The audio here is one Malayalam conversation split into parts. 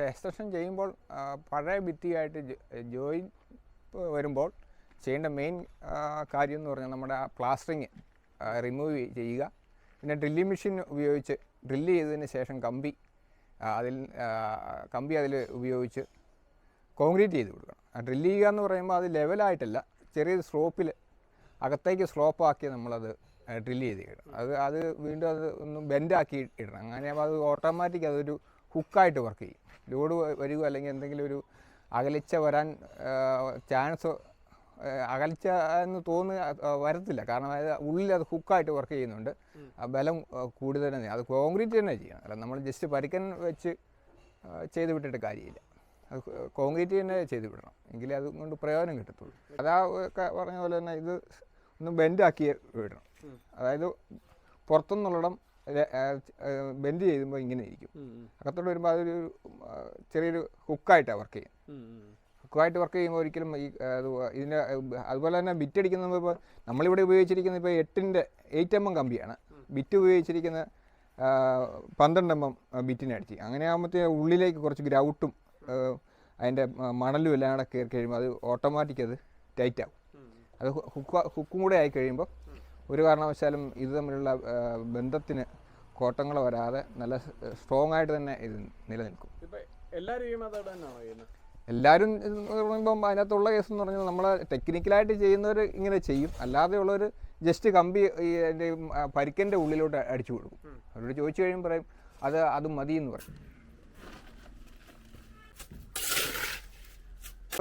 എക്സ്റ്റൻഷൻ ചെയ്യുമ്പോൾ പഴയ ഭിത്തിയായിട്ട് ജോയിൻ വരുമ്പോൾ ചെയ്യേണ്ട മെയിൻ കാര്യം എന്ന് പറഞ്ഞാൽ നമ്മുടെ ആ പ്ലാസ്റ്ററിങ് റിമൂവ് ചെയ്യുക. പിന്നെ ഡ്രില്ലിംഗ് മെഷീൻ ഉപയോഗിച്ച് ഡ്രില്ല് ചെയ്തതിന് ശേഷം കമ്പി അതിൽ കമ്പി അതിൽ ഉപയോഗിച്ച് കോൺക്രീറ്റ് ചെയ്ത് കൊടുക്കണം. ഡ്രില്ല് ചെയ്യുക എന്ന് പറയുമ്പോൾ അത് ലെവലായിട്ടല്ല ചെറിയൊരു സ്ലോപ്പിൽ അകത്തേക്ക് സ്ലോപ്പാക്കി നമ്മളത് ഡ്രില്ല് ചെയ്ത് ഇടണം. അത് അത് വീണ്ടും അത് ഒന്ന് ബെൻഡാക്കി ഇടണം. അങ്ങനെ അത് ഓട്ടോമാറ്റിക് അതൊരു ഹുക്കായിട്ട് വർക്ക് ചെയ്യും. ലോഡ് വരിക അല്ലെങ്കിൽ എന്തെങ്കിലും ഒരു അകലിച്ച വരാൻ ചാൻസ് അകലിച്ച എന്ന് തോന്നുക വരത്തില്ല. കാരണം അതായത് ഉള്ളിൽ അത് ഹുക്കായിട്ട് വർക്ക് ചെയ്യുന്നുണ്ട്. ആ ബലം കൂടുതൽ തന്നെ അത് കോൺക്രീറ്റ് തന്നെ ചെയ്യണം. അല്ല നമ്മൾ ജസ്റ്റ് പരിക്കൻ വെച്ച് ചെയ്ത് വിട്ടിട്ട് കാര്യമില്ല. അത് കോൺക്രീറ്റ് തന്നെ ചെയ്ത് വിടണം. എങ്കിലേ അത് കൊണ്ട് പ്രയോജനം കിട്ടത്തുള്ളൂ. അതാ ഒക്കെ പറഞ്ഞ പോലെ തന്നെ ഇത് ഒന്ന് ബെൻഡാക്കി വിടണം. അതായത് പുറത്തുനിന്നുള്ളിടം ബെൻഡ് ചെയ്യുമ്പോൾ ഇങ്ങനെ ഇരിക്കും. അകത്തോട്ട് വരുമ്പോൾ അതൊരു ചെറിയൊരു ഹുക്കായിട്ടാണ് വർക്ക് ചെയ്യും ഹുക്കായിട്ട് വർക്ക് ചെയ്യുമ്പോൾ ഒരിക്കലും ഈ ഇതിന്റെ അതുപോലെ തന്നെ ബിറ്റ് അടിക്കുന്ന ഇപ്പോൾ നമ്മളിവിടെ ഉപയോഗിച്ചിരിക്കുന്ന ഇപ്പോൾ എട്ടിന്റെ എയ്റ്റ് എം എം കമ്പിയാണ്. ബിറ്റ് ഉപയോഗിച്ചിരിക്കുന്ന പന്ത്രണ്ട് എം എം ബിറ്റിനെ അടിച്ച്. അങ്ങനെ ആകുമ്പോഴത്തേ ഉള്ളിലേക്ക് കുറച്ച് ഗ്രൗട്ടും അതിന്റെ മണലും എല്ലാം കൂടെ കയറി കഴിയുമ്പോൾ അത് ഓട്ടോമാറ്റിക് അത് ടൈറ്റ് ആവും. അത് ഹുക്ക് ഹുക്കും കൂടെ ആയി കഴിയുമ്പോൾ ഒരു കാരണവശാലും ഇത് തമ്മിലുള്ള ബന്ധത്തിന് കോട്ടങ്ങൾ വരാതെ നല്ല സ്ട്രോങ് ആയിട്ട് തന്നെ ഇത് നിലനിൽക്കും. എല്ലാവരും പറയുമ്പം അതിനകത്തുള്ള കേസ് എന്ന് പറഞ്ഞാൽ നമ്മൾ ടെക്നിക്കലായിട്ട് ചെയ്യുന്നവർ ഇങ്ങനെ ചെയ്യും. അല്ലാതെ ഉള്ളവർ ജസ്റ്റ് കമ്പി ഈ അതിന്റെ പരിക്കന്റെ ഉള്ളിലോട്ട് അടിച്ചു കൊടുക്കും. അവരോട് ചോദിച്ചു കഴിയുമ്പോൾ പറയും അത് അത് മതി എന്ന് പറയും.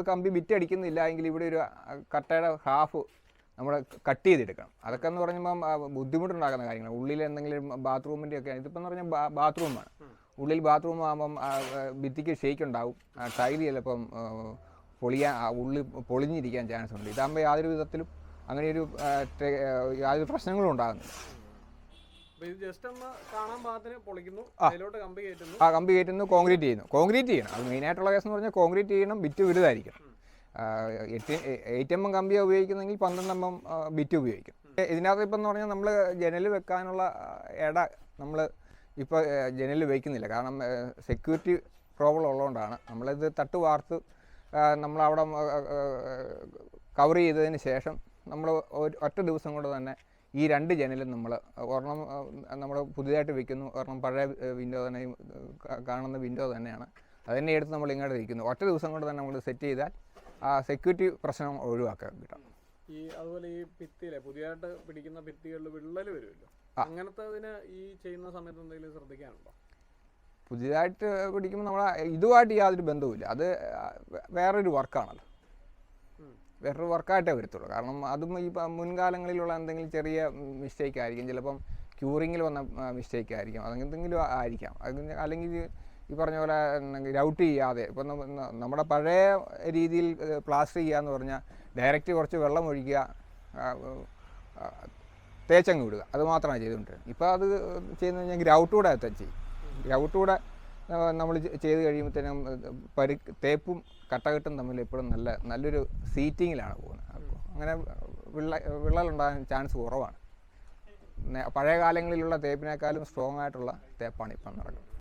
കമ്പി ബിറ്റ് അടിക്കുന്നില്ല എങ്കിൽ ഇവിടെ ഒരു കട്ടയുടെ ഹാഫ് നമ്മൾ കട്ട് ചെയ്തെടുക്കണം. അതൊക്കെ എന്ന് പറയുമ്പോൾ ബുദ്ധിമുട്ടുണ്ടാക്കുന്ന കാര്യങ്ങൾ ഉള്ളിൽ എന്തെങ്കിലും ബാത്റൂമിന്റെ ഒക്കെ ഇതിപ്പോൾ എന്ന് പറഞ്ഞാൽ ബാത്റൂമാണ്. ഉള്ളിൽ ബാത്റൂം ആകുമ്പം ഭിത്തിക്ക് ഷേക്ക് ഉണ്ടാവും. ടൈൽ ചിലപ്പം പൊളിയാൻ ഉള്ളിൽ പൊളിഞ്ഞിരിക്കാൻ ചാൻസ് ഉണ്ട്. ഇതാകുമ്പോൾ യാതൊരു വിധത്തിലും അങ്ങനെ ഒരു യാതൊരു പ്രശ്നങ്ങളും ഉണ്ടാകുന്നില്ല. ആ. കമ്പി കയറ്റുന്നു. കോൺക്രീറ്റ് ചെയ്യുന്നു. കോൺക്രീറ്റ് ചെയ്യണം. അത് മെയിനായിട്ടുള്ള കേസ് എന്ന് പറഞ്ഞാൽ കോൺക്രീറ്റ് ചെയ്യണം ബിറ്റ് വലുതായിരിക്കണം. എട്ട് എയ്റ്റ് എം എം കമ്പിയാണ് ഉപയോഗിക്കുന്നെങ്കിൽ പന്ത്രണ്ട് എം എം ബിറ്റ് ഉപയോഗിക്കും. എ- ഇതിനകത്ത് ഇപ്പം എന്ന് പറഞ്ഞാൽ നമ്മൾ ജനൽ വെക്കാനുള്ള ഇട നമ്മൾ ഇപ്പോൾ ജനൽ വയ്ക്കുന്നില്ല കാരണം സെക്യൂരിറ്റി പ്രോബ്ലം ഉള്ളതുകൊണ്ടാണ്. നമ്മളിത് തട്ട് വാർത്ത് നമ്മളവിടെ കവർ ചെയ്തതിന് ശേഷം നമ്മൾ ഒറ്റ ദിവസം കൊണ്ട് തന്നെ ഈ രണ്ട് ജനലും നമ്മൾ ഒരെണ്ണം നമ്മൾ പുതിയതായിട്ട് വെക്കുന്നു. ഒരെണ്ണം പഴയ വിൻഡോ തന്നെ കാണുന്ന വിൻഡോ തന്നെയാണ്. അത് തന്നെ എടുത്ത് നമ്മൾ ഇങ്ങോട്ട് ഇരിക്കുന്നു ഒറ്റ ദിവസം കൊണ്ട് തന്നെ നമ്മൾ സെറ്റ് ചെയ്താൽ സെക്യൂരിറ്റി പ്രശ്നം ഒഴിവാക്കാൻ കിട്ടും. ഈ അതുപോലെ ഈ ഭിത്തിയിലെ പുതിയതായിട്ട് പിടിക്കുന്ന ഭിത്തികളിൽ വിള്ളൽ വരുമല്ലോ. അങ്ങനത്തെ അതിന് ഈ ചെയ്യുന്ന സമയത്ത് എന്തെങ്കിലും ശ്രദ്ധിക്കാനുണ്ടോ? പുതിയതായിട്ട് പിടിക്കുമ്പോൾ നമ്മൾ ഇതുമായിട്ട് യാതൊരു ബന്ധവുമില്ല. അത് വേറൊരു വർക്കാണല്ലോ. വേറൊരു വർക്കായിട്ടേ വരത്തുള്ളൂ. കാരണം അതും ഈ മുൻകാലങ്ങളിലുള്ള എന്തെങ്കിലും ചെറിയ മിസ്റ്റേക്ക് ആയിരിക്കും. ചിലപ്പം ക്യൂറിങ്ങിൽ വന്ന മിസ്റ്റേക്ക് ആയിരിക്കും. അതെന്തെങ്കിലും ആയിരിക്കാം. അല്ലെങ്കിൽ ഈ പറഞ്ഞ പോലെ റൗട്ട് ചെയ്യാതെ. ഇപ്പം നമ്മ- നമ്മുടെ പഴയ രീതിയിൽ പ്ലാസ്റ്റർ ചെയ്യുക എന്ന് പറഞ്ഞാൽ ഡയറക്റ്റ് കുറച്ച് വെള്ളം ഒഴിക്കുക തേച്ചങ്ങ് വിടുക അത് മാത്രമാണ് ചെയ്തുകൊണ്ടിരുന്നത്. ഇപ്പോൾ അത് ചെയ്യുന്ന കഴിഞ്ഞാൽ ഗ്രൗട്ട് കൂടെ ചെയ്യും. ഗ്രൗട്ട് കൂടെ നമ്മൾ ചെയ്ത് കഴിയുമ്പോഴത്തേനും പരി തേപ്പും കട്ടകെട്ടും തമ്മിൽ എപ്പോഴും നല്ല നല്ലൊരു സീറ്റിങ്ങിലാണ് പോകുന്നത്. അപ്പോൾ അങ്ങനെ വിള്ള വിള്ളലുണ്ടാകാൻ ചാൻസ് കുറവാണ്. പഴയ കാലങ്ങളിലുള്ള തേപ്പിനേക്കാളും സ്ട്രോങ് ആയിട്ടുള്ള തേപ്പാണ് ഇപ്പം നടക്കുന്നത്.